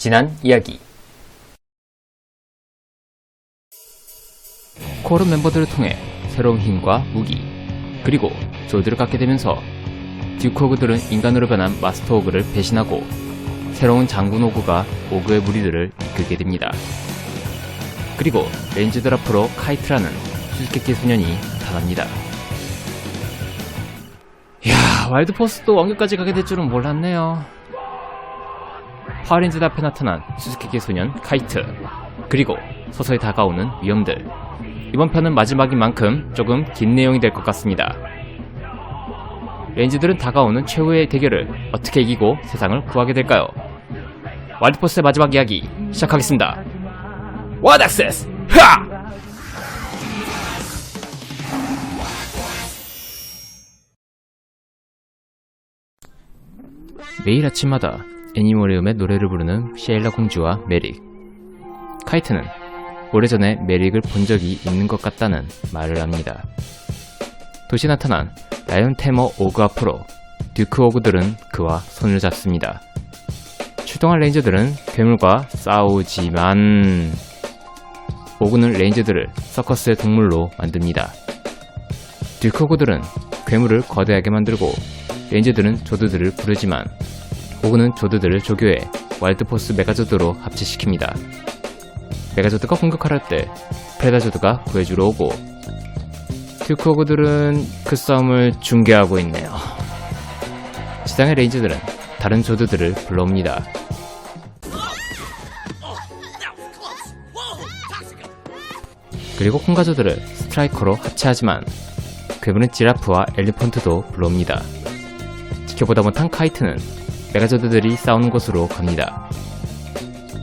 지난 이야기 코어른 멤버들을 통해 새로운 힘과 무기 그리고 조드를 갖게 되면서 듀크 오그들은 인간으로 변한 마스터 오그를 배신하고 새로운 장군 오그가 오그의 무리들을 이끌게 됩니다. 그리고 렌즈들 앞으로 카이트라는 수수께끼 소년이 나타납니다. 이야 와일드포스도 왕국까지 가게 될 줄은 몰랐네요. 파워렌즈 앞에 나타난 수수께끼 소년 카이트 그리고 서서히 다가오는 위험들 이번 편은 마지막인 만큼 조금 긴 내용이 될 것 같습니다. 렌즈들은 다가오는 최후의 대결을 어떻게 이기고 세상을 구하게 될까요? 와일드포스의 마지막 이야기 시작하겠습니다. 액세스! 흐아! 매일 아침마다 애니모리움의 노래를 부르는 셰일라 공주와 메릭. 카이트는 오래전에 메릭을 본 적이 있는 것 같다는 말을 합니다. 도시에 나타난 라이언 테머 오그 앞으로 듀크 오그들은 그와 손을 잡습니다. 출동한 레인저들은 괴물과 싸우지만 오그는 레인저들을 서커스의 동물로 만듭니다. 듀크 오그들은 괴물을 거대하게 만들고 레인저들은 조드들을 부르지만 오그는 조드들을 조교해 와일드포스 메가조드로 합체시킵니다. 메가조드가 공격하려 할때 프레다조드가 구해주러 오고 듀크 오그들은 그 싸움을 중계하고 있네요. 지상의 레인저들은 다른 조드들을 불러옵니다. 그리고 콩가조드를 스트라이커로 합체하지만 괴물은 지라프와 엘리펀트도 불러옵니다. 지켜보다 못한 카이트는 메가조드들이 싸우는 곳으로 갑니다.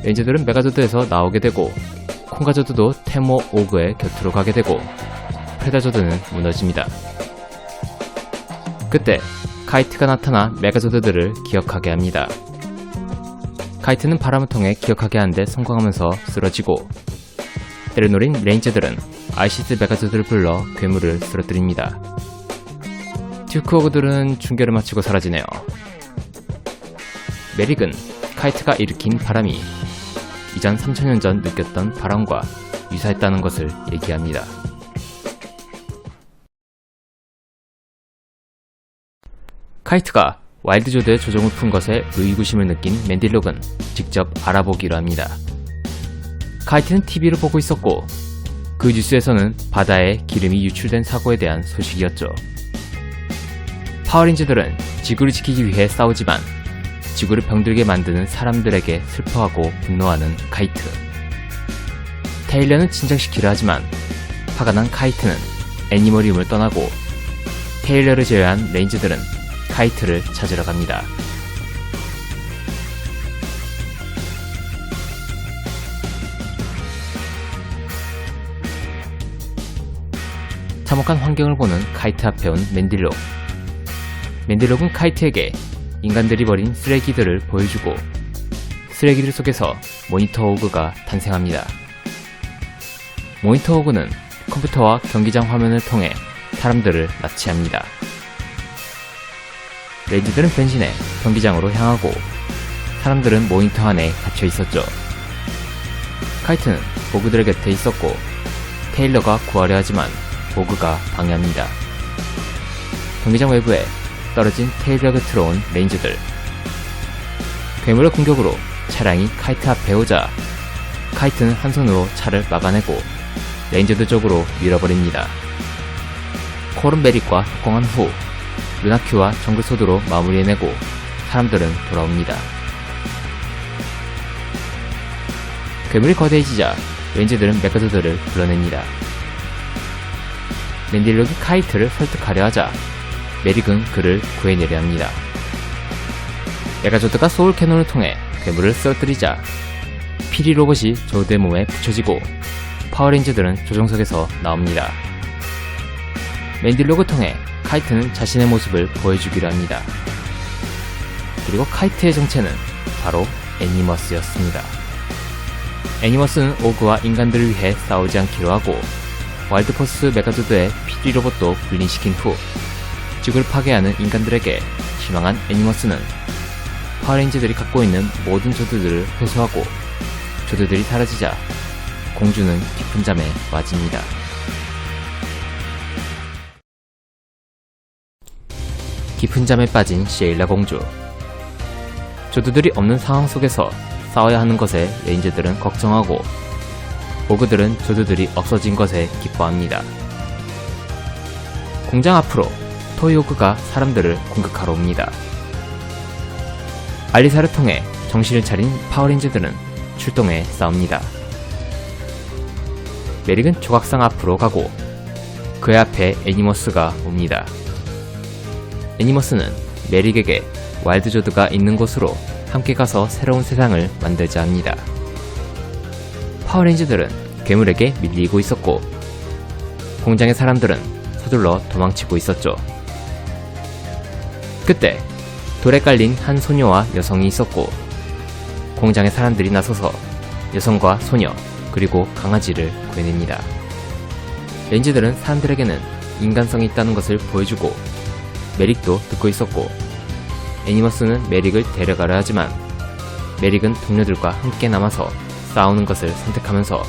렌즈들은 메가조드에서 나오게 되고 콩가조드도 테모 오그의 곁으로 가게 되고 프레다조드는 무너집니다. 그때 카이트가 나타나 메가조드들을 기억하게 합니다. 카이트는 바람을 통해 기억하게 하는데 성공하면서 쓰러지고 때를 노린 레인저들은 아이시스 메가조드를 불러 괴물을 쓰러뜨립니다. 듀크 오그들은 중계를 마치고 사라지네요. 메릭은 카이트가 일으킨 바람이 이전 3000년 전 느꼈던 바람과 유사했다는 것을 얘기합니다. 카이트가 와일드조드의 조종을 푼 것에 의구심을 느낀 맨딜록은 직접 알아보기로 합니다. 카이트는 TV를 보고 있었고 그 뉴스에서는 바다에 기름이 유출된 사고에 대한 소식이었죠. 파워렌즈들은 지구를 지키기 위해 싸우지만 지구를 병들게 만드는 사람들에게 슬퍼하고 분노하는 카이트. 테일러는 진정시키려 하지만 화가 난 카이트는 애니머리움을 떠나고 테일러를 제외한 레인즈들은 카이트를 찾으러 갑니다. 참혹한 환경을 보는 카이트 앞에 온 맨딜록. 맨딜록은 카이트에게 인간들이 버린 쓰레기들을 보여주고 쓰레기들 속에서 모니터 오그가 탄생합니다. 모니터 오그는 컴퓨터와 경기장 화면을 통해 사람들을 납치합니다. 레이드들은 변신해 경기장으로 향하고 사람들은 모니터 안에 갇혀 있었죠. 카이트는 보그들의 곁에 있었고 테일러가 구하려 하지만 보그가 방해합니다. 경기장 외부에 떨어진 테일러 곁으로 온 레인저들. 괴물의 공격으로 차량이 카이트 앞에 오자 카이트는 한 손으로 차를 막아내고 레인저들 쪽으로 밀어버립니다. 코른 메릭과 협공한 후 루나큐와 정글소드로 마무리해내고 사람들은 돌아옵니다. 괴물이 거대해지자 레인저들은 메가드들을 불러냅니다. 맨딜록이 카이트를 설득하려 하자 메릭은 그를 구해내려 합니다. 메가조드가 소울 캐논을 통해 괴물을 쓰러뜨리자 피리 로봇이 조드의 몸에 붙여지고 파워레인저들은 조종석에서 나옵니다. 맨딜록을 통해 카이트는 자신의 모습을 보여주기로 합니다. 그리고 카이트의 정체는 바로 애니머스였습니다. 애니머스는 오그와 인간들을 위해 싸우지 않기로 하고 와일드포스 메가조드의 피리 로봇도 분리시킨 후 지구를 파괴하는 인간들에게 실망한 애니머스는 파워레인저들이 갖고 있는 모든 조드들을 회수하고 조드들이 사라지자 공주는 깊은 잠에 빠집니다. 깊은 잠에 빠진 시에일라 공주. 조드들이 없는 상황 속에서 싸워야 하는 것에 레인저들은 걱정하고 오그들은 조드들이 없어진 것에 기뻐합니다. 공장 앞으로 토이오그가 사람들을 공격하러 옵니다. 알리사를 통해 정신을 차린 파워레인저들은 출동해 싸웁니다. 메릭은 조각상 앞으로 가고 그의 앞에 애니머스가 옵니다. 애니머스는 메릭에게 와일드조드가 있는 곳으로 함께 가서 새로운 세상을 만들자 합니다. 파워레인저들은 괴물에게 밀리고 있었고 공장의 사람들은 서둘러 도망치고 있었죠. 그때 돌에 깔린 한 소녀와 여성이 있었고 공장의 사람들이 나서서 여성과 소녀 그리고 강아지를 구해냅니다. 렌즈들은 사람들에게는 인간성이 있다는 것을 보여주고 메릭도 듣고 있었고 애니머스는 메릭을 데려가려 하지만 메릭은 동료들과 함께 남아서 싸우는 것을 선택하면서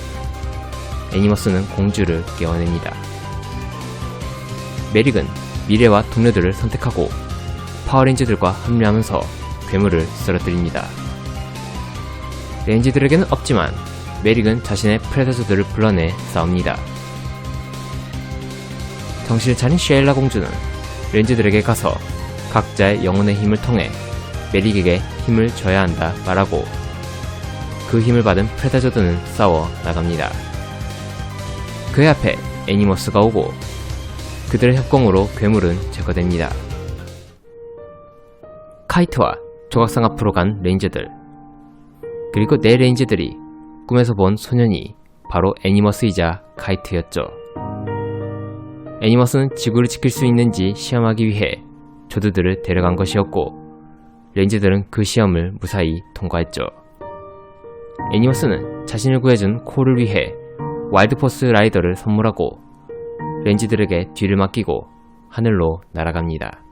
애니머스는 공주를 깨워냅니다. 메릭은 미래와 동료들을 선택하고 파워레인저들과 합류하면서 괴물을 쓰러뜨립니다. 레인지들에게는 없지만 메릭은 자신의 프레데터들을 불러내 싸웁니다. 정신을 차린 쉐일라 공주는 렌즈들에게 가서 각자의 영혼의 힘을 통해 메릭에게 힘을 줘야 한다 말하고 그 힘을 받은 프레다저들은 싸워 나갑니다. 그의 앞에 애니머스가 오고 그들의 협공으로 괴물은 제거됩니다. 카이트와 조각상 앞으로 간 레인저들 그리고 네 레인저들이 꿈에서 본 소년이 바로 애니머스이자 카이트였죠. 애니머스는 지구를 지킬 수 있는지 시험하기 위해 조드들을 데려간 것이었고 레인저들은 그 시험을 무사히 통과했죠. 애니머스는 자신을 구해준 콜을 위해 와일드포스 라이더를 선물하고 렌지들에게 뒤를 맡기고 하늘로 날아갑니다.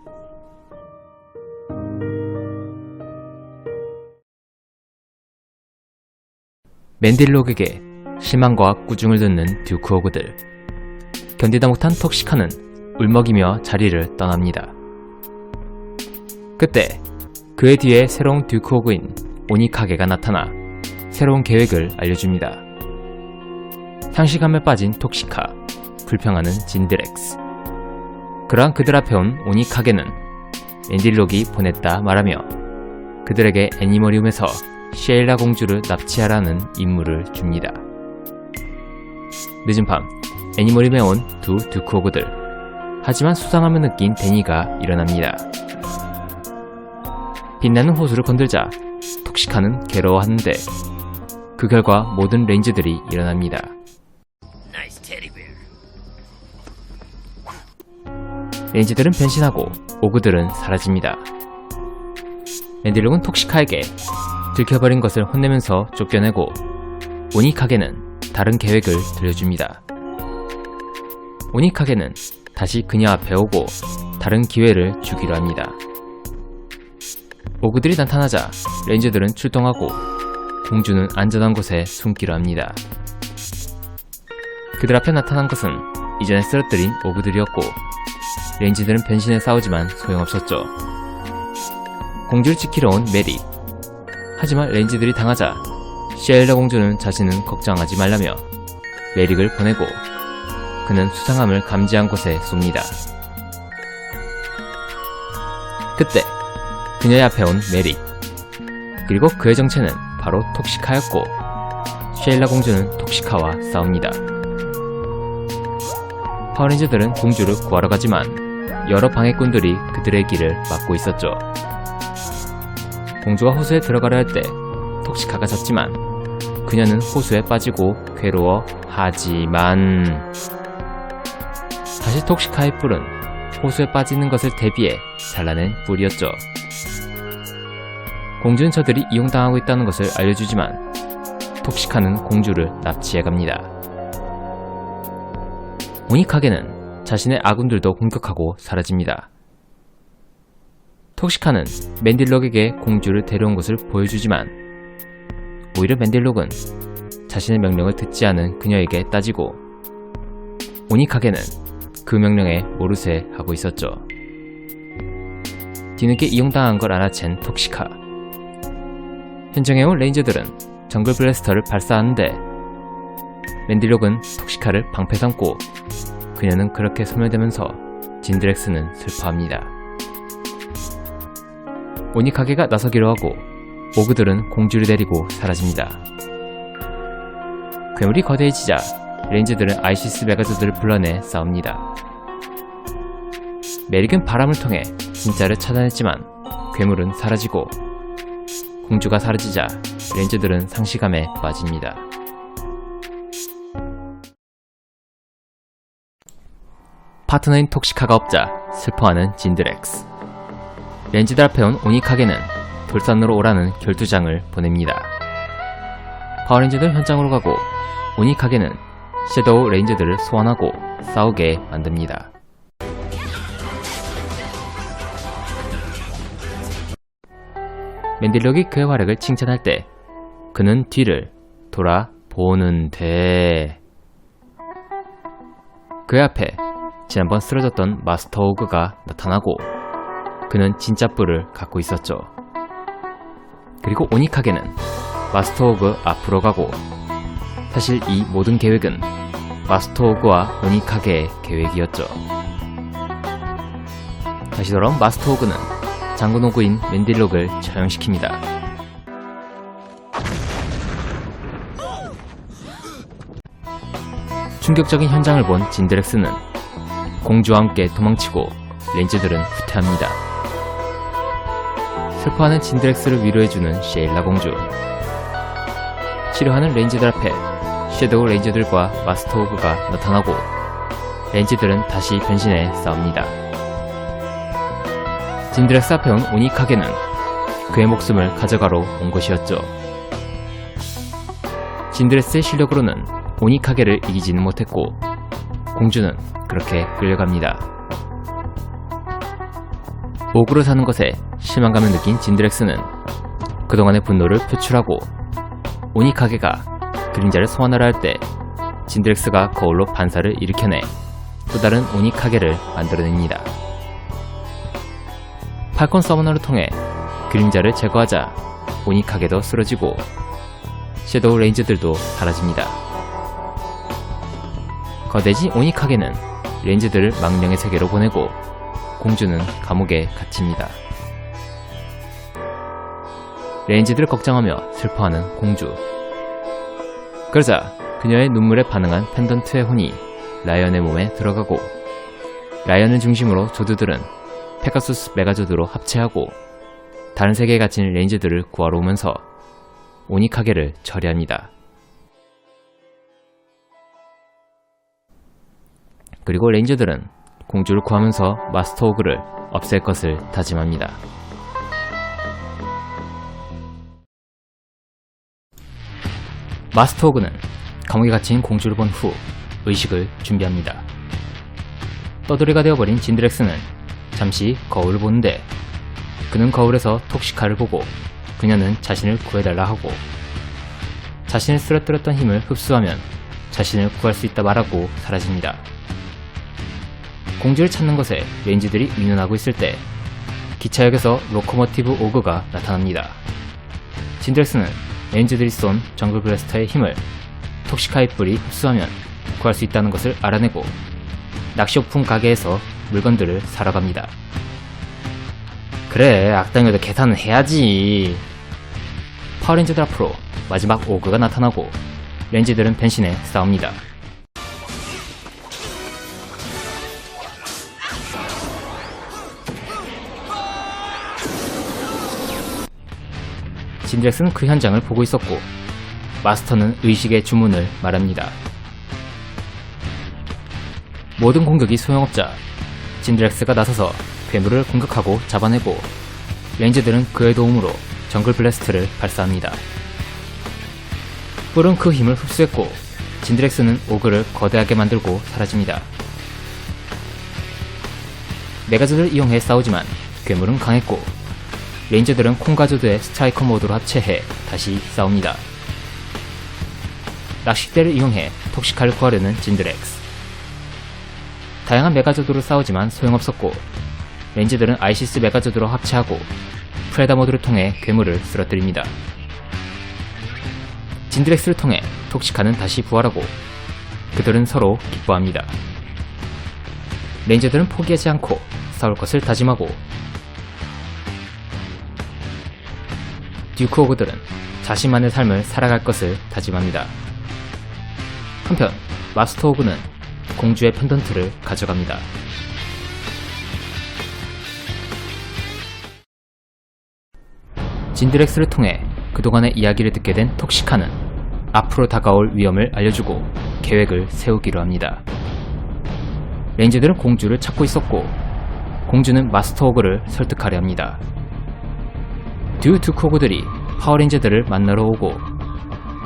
맨딜록에게 실망과 꾸중을 듣는 듀크 오그들 견디다 못한 톡시카는 울먹이며 자리를 떠납니다. 그때 그의 뒤에 새로운 듀크 오그인 오니카게가 나타나 새로운 계획을 알려줍니다. 상실감에 빠진 톡시카, 불평하는 진드렉스. 그러한 그들 앞에 온 오니카게는 맨딜록이 보냈다 말하며 그들에게 애니머리움에서 셰일라 공주를 납치하라는 임무를 줍니다. 늦은 밤, 애니머리움에 온두 듀크오그들. 하지만 수상함을 느낀 데니가 일어납니다. 빛나는 호수를 건들자 톡시카는 괴로워하는데 그 결과 모든 레인저들이 일어납니다. 레인저들은 변신하고 오그들은 사라집니다. 맨딜록은 톡시카에게 들켜버린 것을 혼내면서 쫓겨내고 오니카게는 다른 계획을 들려줍니다. 오니카게는 다시 그녀 앞에 오고 다른 기회를 주기로 합니다. 오그들이 나타나자 레인저들은 출동하고 공주는 안전한 곳에 숨기로 합니다. 그들 앞에 나타난 것은 이전에 쓰러뜨린 오그들이었고 레인지들은 변신해 싸우지만 소용없었죠. 공주를 지키러 온 메리. 하지만 레인지들이 당하자 시엘라 공주는 자신은 걱정하지 말라며 메릭을 보내고 그는 수상함을 감지한 곳에 쏩니다. 그때 그녀의 앞에 온 메릭 그리고 그의 정체는 바로 톡시카였고 쉐일라 공주는 톡시카와 싸웁니다. 파워레인저들은 공주를 구하러 가지만 여러 방해꾼들이 그들의 길을 막고 있었죠. 공주가 호수에 들어가려 할 때 톡시카가 졌지만 그녀는 호수에 빠지고 괴로워 하지만 다시 톡시카의 뿔은 호수에 빠지는 것을 대비해 잘라낸 뿔이었죠. 공주는 저들이 이용당하고 있다는 것을 알려주지만 톡시카는 공주를 납치해 갑니다. 오니카게는 자신의 아군들도 공격하고 사라집니다. 톡시카는 맨딜록에게 공주를 데려온 것을 보여주지만 오히려 맨딜록은 자신의 명령을 듣지 않은 그녀에게 따지고 오니카게는 그 명령에 모르쇠 하고 있었죠. 뒤늦게 이용당한 걸 알아챈 톡시카. 현장에 온 레인저들은 정글 블래스터를 발사하는데 맨딜록은 톡시카를 방패 삼고 그녀는 그렇게 소멸되면서 진드렉스는 슬퍼합니다. 오니카게가 나서기로 하고 오그들은 공주를 데리고 사라집니다. 괴물이 거대해지자 레인저들은 아이시스 메가조들을 불러내 싸웁니다. 메릭은 바람을 통해 진짜를 차단했지만 괴물은 사라지고 공주가 사라지자 레인저들은 상시감에 빠집니다. 파트너인 톡시카가 없자 슬퍼하는 진드렉스. 렌즈들 앞에 온 오니카게는 돌산으로 오라는 결투장을 보냅니다. 파워레인저들 현장으로 가고 오니카게는 섀도우 레인저들을 소환하고 싸우게 만듭니다. 맨딜록이 그의 활약을 칭찬할 때 그는 뒤를 돌아보는데 그의 앞에 지난번 쓰러졌던 마스터 오그가 나타나고 그는 진짜 뿔을 갖고 있었죠. 그리고 오니카게는 마스터 오그 앞으로 가고 사실 이 모든 계획은 마스터 오그와 오니카게의 계획이었죠. 다시 돌아온 마스터 오그는 장군 오그인 맨딜록을 처형시킵니다. 충격적인 현장을 본 진드렉스는 공주와 함께 도망치고 렌즈들은 후퇴합니다. 슬퍼하는 진드렉스를 위로해주는 셰일라 공주. 치료하는 렌즈들 앞에 섀도우 렌즈들과 마스터 오브가 나타나고 렌즈들은 다시 변신해 싸웁니다. 진드렉스 앞에 온 오니카게는 그의 목숨을 가져가러 온 것이었죠. 진드렉스의 실력으로는 오니카게를 이기지는 못했고 공주는 그렇게 끌려갑니다. 오그로 사는 것에 실망감을 느낀 진드렉스는 그동안의 분노를 표출하고 오니카게가 그림자를 소환하려 할 때 진드렉스가 거울로 반사를 일으켜내 또 다른 오니카게를 만들어냅니다. 팔콘 서머너를 통해 그림자를 제거하자 오니카게도 쓰러지고 섀도우 레인저들도 사라집니다. 거대지 오니카게는 레인저들을 망령의 세계로 보내고 공주는 감옥에 갇힙니다. 레인지들을 걱정하며 슬퍼하는 공주. 그러자 그녀의 눈물에 반응한 펜던트의 혼이 라이언의 몸에 들어가고 라이언을 중심으로 조드들은 페가수스 메가조드로 합체하고 다른 세계에 갇힌 레인지들을 구하러 오면서 오니카게를 처리합니다. 그리고 레인저들은 공주를 구하면서 마스터 오그를 없앨 것을 다짐합니다. 마스터 오그는 감옥에 갇힌 공주를 본 후 의식을 준비합니다. 떠돌이가 되어버린 진드렉스는 잠시 거울을 보는데 그는 거울에서 톡시카를 보고 그녀는 자신을 구해달라 하고 자신을 쓰러뜨렸던 힘을 흡수하면 자신을 구할 수 있다 말하고 사라집니다. 공주를 찾는 것에 렌즈들이 민원하고 있을 때 기차역에서 로코모티브 오그가 나타납니다. 진드렉스는 렌즈들이 쏜 정글 블래스터의 힘을 톡시카의 뿔이 흡수하면 구할 수 있다는 것을 알아내고 낚시오품 가게에서 물건들을 사러 갑니다. 그래, 악당에도 계산은 해야지. 파워렌즈들 앞으로 마지막 오그가 나타나고 렌즈들은 변신해 싸웁니다. 진드렉스는 그 현장을 보고 있었고 마스터는 의식의 주문을 말합니다. 모든 공격이 소용없자 진드렉스가 나서서 괴물을 공격하고 잡아내고 렌즈들은 그의 도움으로 정글 블래스트를 발사합니다. 뿔은 그 힘을 흡수했고 진드렉스는 오그를 거대하게 만들고 사라집니다. 메가즈를 이용해 싸우지만 괴물은 강했고 레인저들은 콩가조드의 스트라이커 모드로 합체해 다시 싸웁니다. 낚싯대를 이용해 톡시카를 구하려는 진드렉스. 다양한 메가조드로 싸우지만 소용없었고 레인저들은 아이시스 메가조드로 합체하고 프레다 모드를 통해 괴물을 쓰러뜨립니다. 진드렉스를 통해 톡시카는 다시 부활하고 그들은 서로 기뻐합니다. 레인저들은 포기하지 않고 싸울 것을 다짐하고 듀크 오그들은 자신만의 삶을 살아갈 것을 다짐합니다. 한편 마스터 오그는 공주의 펜던트를 가져갑니다. 진드렉스를 통해 그동안의 이야기를 듣게 된 톡시카는 앞으로 다가올 위험을 알려주고 계획을 세우기로 합니다. 레인저들은 공주를 찾고 있었고 공주는 마스터 오그를 설득하려 합니다. 듀 두코그들이 파워레인저들을 만나러 오고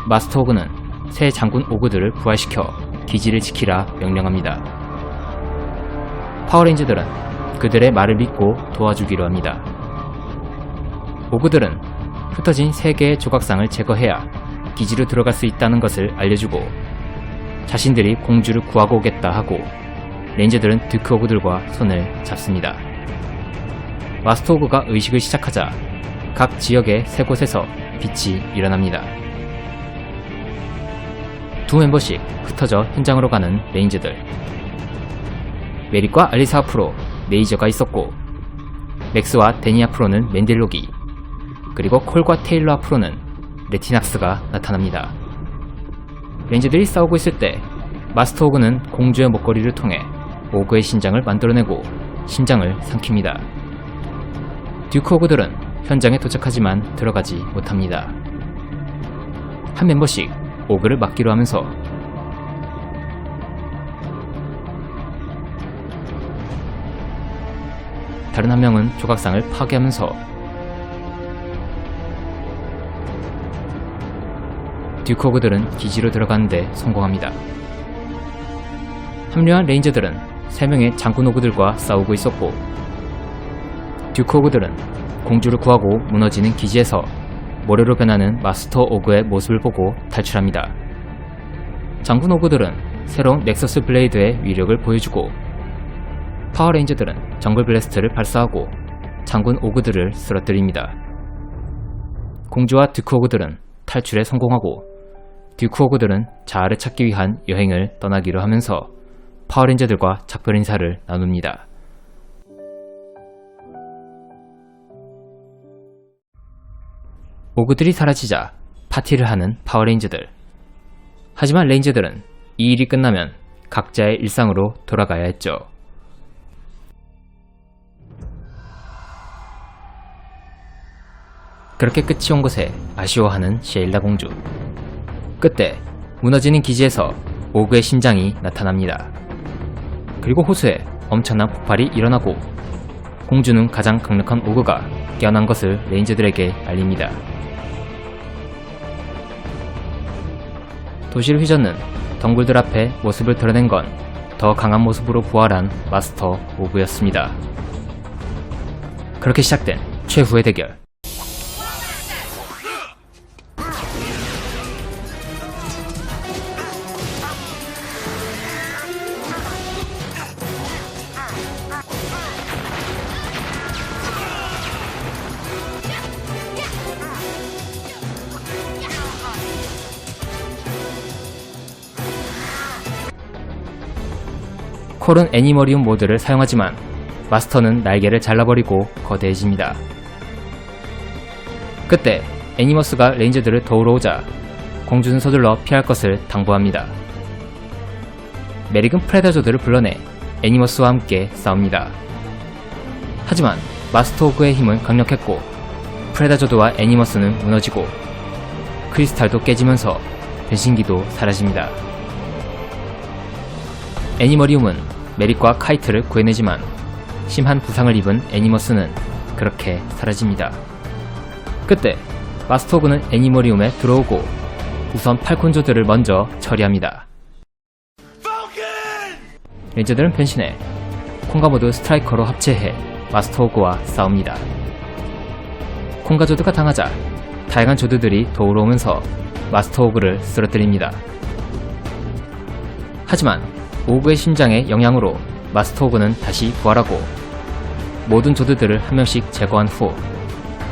마스터 오그는 새 장군 오그들을 부활시켜 기지를 지키라 명령합니다. 파워레인저들은 그들의 말을 믿고 도와주기로 합니다. 오그들은 흩어진 세 개의 조각상을 제거해야 기지로 들어갈 수 있다는 것을 알려주고 자신들이 공주를 구하고 오겠다 하고 레인저들은 듀크 오그들과 손을 잡습니다. 마스터 오그가 의식을 시작하자 각 지역의 세 곳에서 빛이 일어납니다. 두 멤버씩 흩어져 현장으로 가는 레인저들. 메릭과 알리사 앞으로 메이저가 있었고 맥스와 데니 앞으로는 맨딜로기 그리고 콜과 테일러 앞으로는 레티낙스가 나타납니다. 레인저들이 싸우고 있을 때 마스터 오그는 공주의 목걸이를 통해 오그의 신장을 만들어내고 신장을 삼킵니다. 듀크 오그들은 현장에 도착하지만 들어가지 못합니다. 한 멤버씩 오그를 막기로 하면서 다른 한 명은 조각상을 파괴하면서 듀크 오그들은 기지로 들어가는데 성공합니다. 합류한 레인저들은 3명의 장군 오그들과 싸우고 있었고 듀크 오그들은 공주를 구하고 무너지는 기지에서 모래로 변하는 마스터 오그의 모습을 보고 탈출합니다. 장군 오그들은 새로운 넥서스 블레이드의 위력을 보여주고 파워레인저들은 정글 블래스트를 발사하고 장군 오그들을 쓰러뜨립니다. 공주와 듀크 오그들은 탈출에 성공하고 듀크 오그들은 자아를 찾기 위한 여행을 떠나기로 하면서 파워레인저들과 작별 인사를 나눕니다. 오그들이 사라지자 파티를 하는 파워레인저들. 하지만 레인저들은 이 일이 끝나면 각자의 일상으로 돌아가야 했죠. 그렇게 끝이 온 것에 아쉬워하는 셰일라 공주. 그때 무너지는 기지에서 오그의 심장이 나타납니다. 그리고 호수에 엄청난 폭발이 일어나고 공주는 가장 강력한 오그가 깨어난 것을 레인저들에게 알립니다. 도시를 휘젓는 덩굴들 앞에 모습을 드러낸 건 더 강한 모습으로 부활한 마스터 오브였습니다. 그렇게 시작된 최후의 대결. 콜은 애니머리움 모드를 사용하지만 마스터는 날개를 잘라버리고 거대해집니다. 그때 애니머스가 레인저들을 도우러 오자 공주는 서둘러 피할 것을 당부합니다. 메릭은 프레다저들을 불러내 애니머스와 함께 싸웁니다. 하지만 마스터 오그의 힘은 강력했고 프레다저드와 애니머스는 무너지고 크리스탈도 깨지면서 변신기도 사라집니다. 애니머리움은 메릭과 카이트를 구해내지만 심한 부상을 입은 애니머스는 그렇게 사라집니다. 그때 마스터그는 애니머리움에 들어오고 우선 팔콘조들을 먼저 처리합니다. 레인저들은 변신해 콩가 모드 스트라이커로 합체해 마스터 호그와 싸웁니다. 콩가 조드가 당하자 다양한 조드들이 도우러 오면서 마스터 호그를 쓰러뜨립니다. 하지만 오그의 심장의 영향으로 마스터 호그는 다시 부활하고 모든 조드들을 한 명씩 제거한 후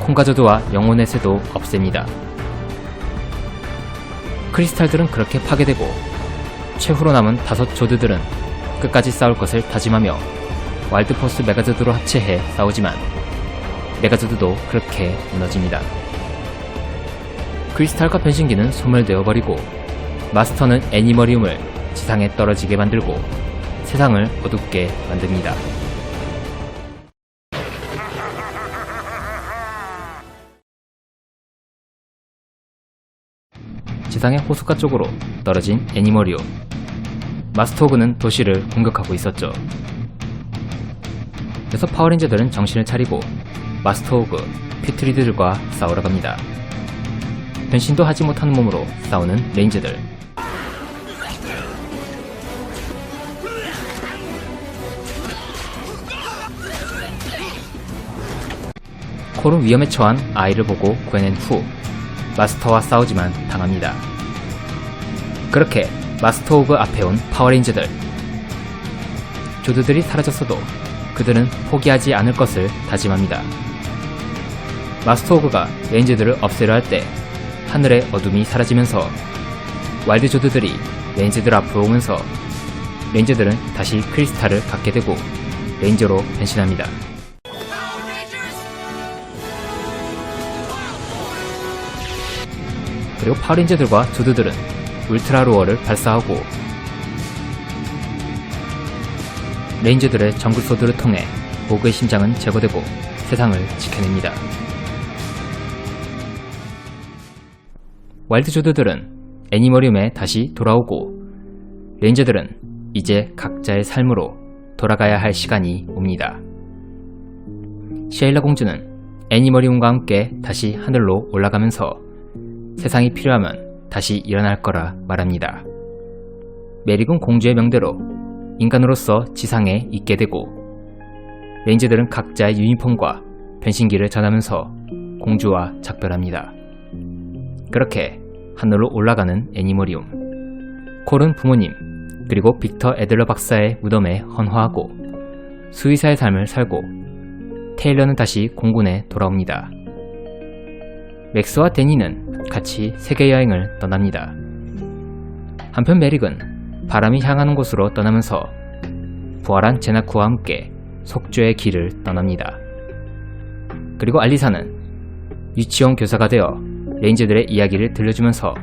콩가 조드와 영혼의 새도 없앱니다. 크리스탈들은 그렇게 파괴되고 최후로 남은 다섯 조드들은 끝까지 싸울 것을 다짐하며 와일드포스 메가조드로 합체해 싸우지만 메가조드도 그렇게 무너집니다. 크리스탈과 변신기는 소멸되어 버리고 마스터는 애니머리움을 지상에 떨어지게 만들고 세상을 어둡게 만듭니다. 지상의 호숫가 쪽으로 떨어진 애니머리움. 마스터호그는 도시를 공격하고 있었죠. 그래서 파워레인저들은 정신을 차리고 마스터호그, 퀴트리드들과 싸우러 갑니다. 변신도 하지 못하는 몸으로 싸우는 레인저들. 콜은 위험에 처한 아이를 보고 구해낸 후 마스터와 싸우지만 당합니다. 그렇게 마스터 오브 앞에 온 파워레인저들. 조드들이 사라졌어도 그들은 포기하지 않을 것을 다짐합니다. 마스터 오브가 레인저들을 없애려 할 때 하늘의 어둠이 사라지면서 와일드 조드들이 레인저들 앞으로 오면서 레인저들은 다시 크리스탈을 갖게 되고 레인저로 변신합니다. 그리고 파워레인저들과 조드들은 울트라 로어를 발사하고 레인저들의 정글 소드를 통해 보그의 심장은 제거되고 세상을 지켜냅니다. 와일드 조드들은 애니머리움에 다시 돌아오고 레인저들은 이제 각자의 삶으로 돌아가야 할 시간이 옵니다. 시에일라 공주는 애니머리움과 함께 다시 하늘로 올라가면서 세상이 필요하면 다시 일어날 거라 말합니다. 메릭은 공주의 명대로 인간으로서 지상에 있게 되고 레인저들은 각자의 유니폼과 변신기를 전하면서 공주와 작별합니다. 그렇게 하늘로 올라가는 애니머리움. 콜은 부모님 그리고 빅터 에들러 박사의 무덤에 헌화하고 수의사의 삶을 살고 테일러는 다시 공군에 돌아옵니다. 맥스와 데니는 같이 세계 여행을 떠납니다. 한편 메릭은 바람이 향하는 곳으로 떠나면서 부활한 제나쿠와 함께 속죄의 길을 떠납니다. 그리고 알리사는 유치원 교사가 되어 레인저들의 이야기를 들려주면서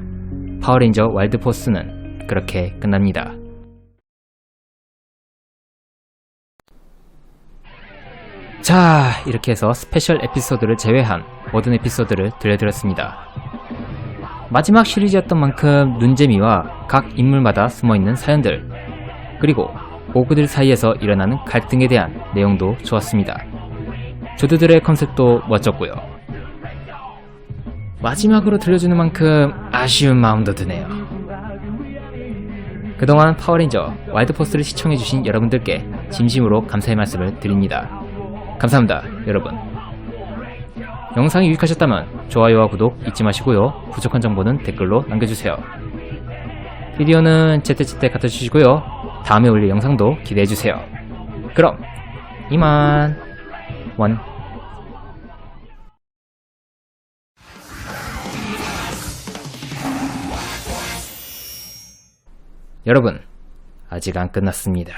파워레인저 와일드포스는 그렇게 끝납니다. 자, 이렇게 해서 스페셜 에피소드를 제외한 모든 에피소드를 들려드렸습니다. 마지막 시리즈였던 만큼 눈재미와 각 인물마다 숨어있는 사연들, 그리고 오그들 사이에서 일어나는 갈등에 대한 내용도 좋았습니다. 조드들의 컨셉도 멋졌고요. 마지막으로 들려주는 만큼 아쉬운 마음도 드네요. 그동안 파워레인저 와일드포스를 시청해주신 여러분들께 진심으로 감사의 말씀을 드립니다. 감사합니다, 여러분. 영상이 유익하셨다면 좋아요와 구독 잊지 마시고요. 부족한 정보는 댓글로 남겨주세요. 비디오는 제때제때 갖다 주시고요. 다음에 올릴 영상도 기대해주세요. 그럼 이만 원 여러분 아직 안 끝났습니다.